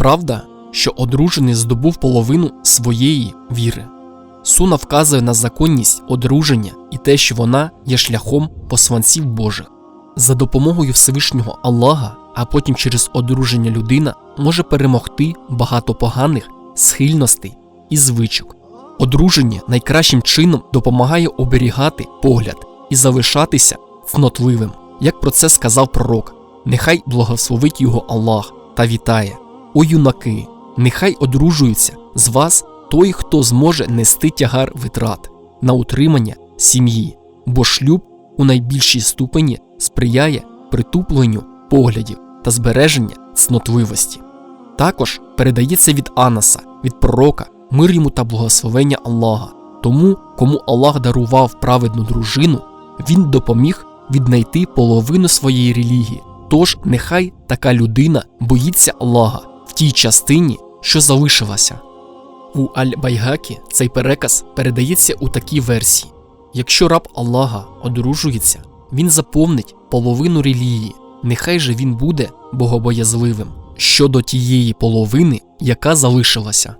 правда, що одружений здобув половину своєї віри. Суна вказує на законність одруження і те, що вона є шляхом посланців Божих. За допомогою Всевишнього Аллаха, а потім через одруження людина може перемогти багато поганих схильностей і звичок. Одруження найкращим чином допомагає оберігати погляд і залишатися цнотливим, як про це сказав пророк. Нехай благословить його Аллах та вітає. О юнаки, нехай одружується з вас той, хто зможе нести тягар витрат на утримання сім'ї, бо шлюб у найбільшій ступені сприяє притупленню поглядів та збереження цнотливості. Також передається від Анаса, від пророка, мир йому та благословення Аллаха. Тому, кому Аллах дарував праведну дружину, він допоміг віднайти половину своєї релігії. Тож нехай така людина боїться Аллаха тій частині, що залишилася. У Аль-Байгакі цей переказ передається у такій версії: якщо раб Аллаха одружується, він заповнить половину релігії, нехай же він буде богобоязливим щодо тієї половини, яка залишилася.